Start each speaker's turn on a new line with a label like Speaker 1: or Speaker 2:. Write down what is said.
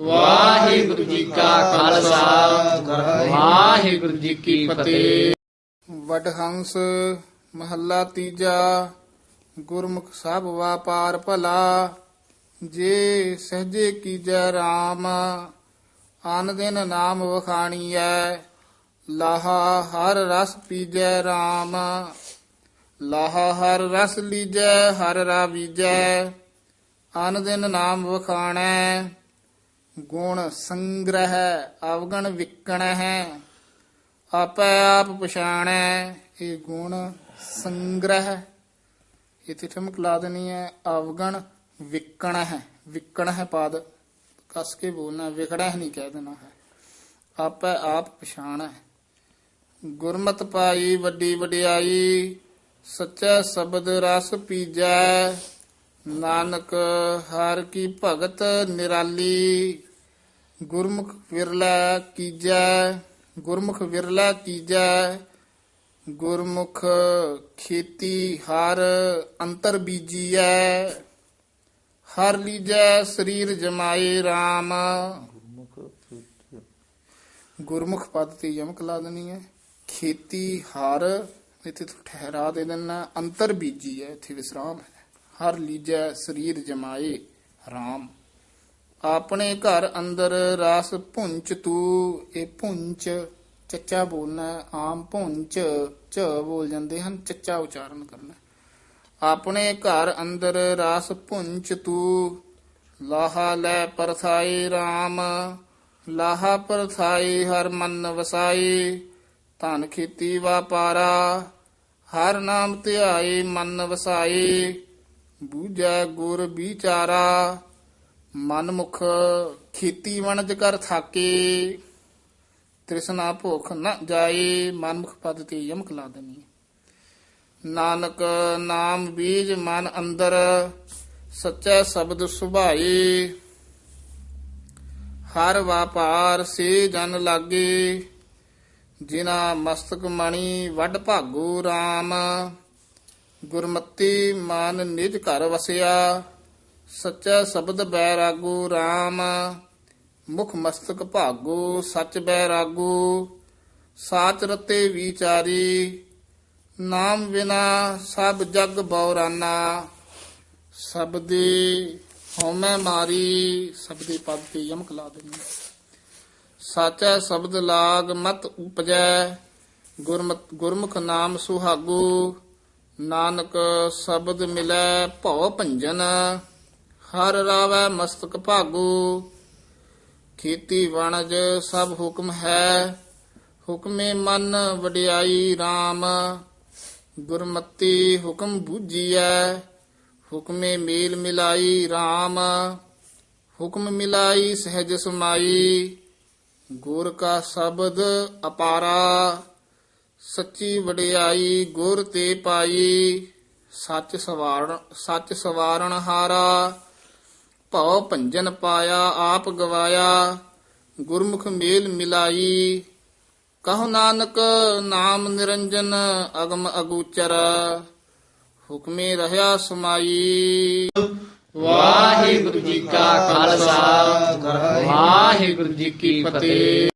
Speaker 1: ਵਾਹਿਗੁਰੂ ਜੀ ਕਾ ਖਾਲਸਾ। ਵਾਹਿਗੁਰੂ ਜੀ ਕੀ ਫਤਿਹ।
Speaker 2: ਵਡਹੰਸ ਮਹੱਲਾ ਤੀਜਾ, ਗੁਰਮੁਖ ਸਭ ਵਾਪਾਰ ਭਲਾ। ਜੇ ਸਹਜੇ ਕੀਜੈ RAM ਆਨ ਦਿਨ ਨਾਮ ਵਖਾਣੀਐ। ਲਾਹਾ ਹਰ ਰਸ ਪੀਜੈ RAM ਲਾਹਾ ਹਰ ਰਸ ਲੀਜੈ, ਹਰ ਰਾਵੀਜੈ ਆਨ ਦਿਨ ਨਾਮ ਵਖਾਣੈ। ਗੁਣ ਸੰਗ੍ਰਹਿ ਅਵਗਣ ਵਿਕਣ ਹੈ ਆਪੇ ਆਪ ਪਛਾਣੈ, ਇਹ ਗੁਣ ਸੰਗ੍ਰਹਿ। ਇਥੇ ਠਮਕ ਲਾ ਦੇਣੀ ਹੈ, ਅਵਗਣ ਵਿਕਣ ਹੈ ਵਿਕਣ ਹੈ ਪਾਦ, ਕਸ ਕੇ ਬੋਲਣਾ ਵਿਕੜਾ ਨਹੀਂ ਕਹਿ ਦੇਣਾ ਹੈ। ਆਪੇ ਆਪ ਪਛਾਣੈ। ਗੁਰਮਤ ਪਾਈ, ਵੱਡੀ ਵਡਿਆਈ, ਸੱਚਾ ਸ਼ਬਦ ਰਸ ਪੀਜੈ। ਨਾਨਕ ਹਰ ਕੀ ਭਗਤ ਨਿਰਾਲੀ ਗੁਰਮੁਖ ਵਿਰਲਾ ਕੀਜੈ ਗੁਰਮੁਖ ਵਿਰਲਾ ਕੀਜੈ ਗੁਰਮੁਖ ਖੇਤੀ ਹਰ ਅੰਤਰ ਬੀਜੀਐ ਹਰ ਲੀਜੈ ਸਰੀਰ ਜਮਾਏ RAM ਗੁਰਮੁਖ ਪਦ ਤੇ ਯਮਕ ਲਾ ਦੇਣੀ ਹੈ ਖੇਤੀ ਹਰ ਇੱਥੇ ਠਹਿਰਾ ਦੇ ਦੇਣਾ ਅੰਤਰ ਬੀਜੀ ਹੈ ਇੱਥੇ ਵਿਸਰਾਮ ਹੈ। ਹਰ ਲੀਜੈ ਸਰੀਰ ਜਮਾਏ RAM ਆਪਣੇ ਘਰ ਅੰਦਰ ਰਸ ਭੁੰਚ ਤੂੰ ਇਹ ਭੁੰਚ, ਚੱਚਾ ਬੋਲਣਾ, ਆਮ ਭੁੰਚ ਚ ਬੋਲ ਜਾਂਦੇ ਹਨ, ਚੱਚਾ ਉਚਾਰਨ ਕਰਨਾ। ਆਪਣੇ ਘਰ ਅੰਦਰ ਰਸ ਭੁੰਚ ਤੂੰ, ਲਾਹਾ ਲੈ ਪਰਥਾਏ RAM ਲਾਹਾ ਪਰਥਾਈ ਹਰ ਮਨ ਵਸਾਏ, ਧਨ ਖੇਤੀ ਵਾਪਾਰਾ, ਹਰ ਨਾਮ ਧਿਆਏ ਮਨ ਵਸਾਏ। ਬੂਝੈ ਗੁਰ ਵਿਚਾਰਾ, ਮਨਮੁਖ ਖੇਤੀ ਵਣਜ ਕਰ ਥਾਕੇ। ਤ੍ਰਿਸ਼ਨਾ ਭੁਖ ਨ ਜਾਏ, ਮਨਮੁਖ ਪਦ ਤੇ ਯਮਕ ਲਾ ਦੇਣੀ। ਨਾਨਕ ਨਾਮ ਬੀਜ ਮਨ ਅੰਦਰ, ਸੱਚਾ ਸ਼ਬਦ ਸੁਭਾਏ। ਹਰ ਵਾਪਾਰ ਸੇ ਜਨ ਲਾਗੇ ਜਿਨਾ ਮਸਤਕ ਮਣੀ ਵੱਡ ਭਾਗੂ RAM ਗੁਰਮਤੀ ਮਨ ਨਿਜ ਘਰ ਵਸਿਆ, ਸੱਚਾ ਸ਼ਬਦ ਬੈਰਾਗੂ RAM ਮੁਖ ਮਸਤਕ ਭਾਗੋ ਸੱਚ ਬੈਰਾਗੂ ਸਾਚ ਰਤੇ ਵਿਚਾਰੀ, ਨਾਮ ਬਿਨਾ ਸਭ ਜਗ ਬੌਰਾਨਾ, ਸਬਦੀ ਹਉਮੈ ਮਾਰੀ, ਸਬਦੀ ਪਦ ਤੇ ਯਮਕ ਲਾ ਦੇਣੀ। ਸਾਚਾ ਸ਼ਬਦ ਲਾਗ ਮਤ ਉਪਜੈ, ਗੁਰਮਤ ਗੁਰਮੁਖ ਨਾਮ ਸੁਹਾਗੂ ਨਾਨਕ ਸ਼ਬਦ ਮਿਲੈ ਭਉ ਭੰਜਨ, ਹਰ ਰਾਵੈ ਮਸਤਕ ਭਾਗੂ। ਖੇਤੀ ਵਣਜ ਸਭ ਹੁਕਮ ਹੈ, ਹੁਕਮੇ ਮਨ ਵਡਿਆਈ RAM ਗੁਰਮਤੀ ਹੁਕਮ ਬੂਝੀਐ, ਹੁਕਮੇ ਮੇਲ ਮਿਲਾਈ RAM ਹੁਕਮ ਮਿਲਾਈ ਸਹਿਜ ਸਮਾਈ, ਗੁਰ ਕਾ ਸ਼ਬਦ ਅਪਾਰਾ। ਸੱਚੀ ਵਡਿਆਈ ਗੁਰ ਤੇ ਪਾਈ, ਸੱਚ ਸਵਾਰਨ ਸੱਚ ਸਵਾਰਨ ਹਾਰਾ। ਭਉ ਭੰਜਨ ਪਾਇਆ, ਆਪ ਗਵਾਇਆ, ਗੁਰਮੁਖ ਮੇਲ ਮਿਲਾਈ। ਕਹੋ ਨਾਨਕ, ਨਾਮ ਨਿਰੰਜਨ, ਅਗਮ ਅਗੂਚਰ, ਹੁਕਮੇ ਰਹਾ ਸਮਾਈ।
Speaker 1: ਵਾਹਿਗੁਰੂ ਜੀ ਕਾ ਖਾਲਸਾ, ਵਾਹਿਗੁਰੂ ਜੀ ਕੀ ਫਤਿਹ।